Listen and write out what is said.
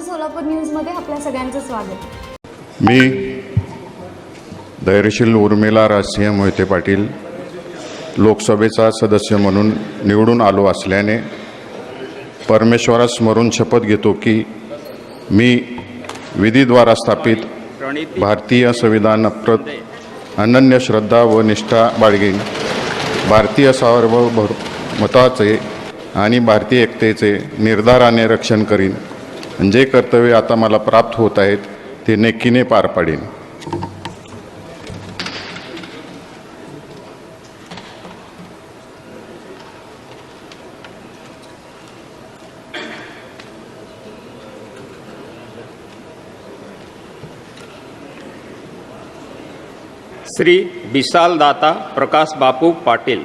सोलापूर न्यूजमध्ये आपल्या सगळ्यांचं स्वागत. मी धैर्यशील उर्मिला राजसिंह मोहिते पाटील लोकसभेचा सदस्य म्हणून निवडून आलो असल्याने परमेश्वरास स्मरून शपथ घेतो की मी विधीद्वारा स्थापित भारतीय संविधान प्रत अनन्य श्रद्धा व निष्ठा बाळगेन. भारतीय सार्वभौमताचे आणि भारतीय एकतेचे निर्धाराने रक्षण करीन. जे कर्तव्य आता मला प्राप्त होत आहेत ते नेकीने पार पाडेन. श्री विशालदाता प्रकाश बापू पाटील.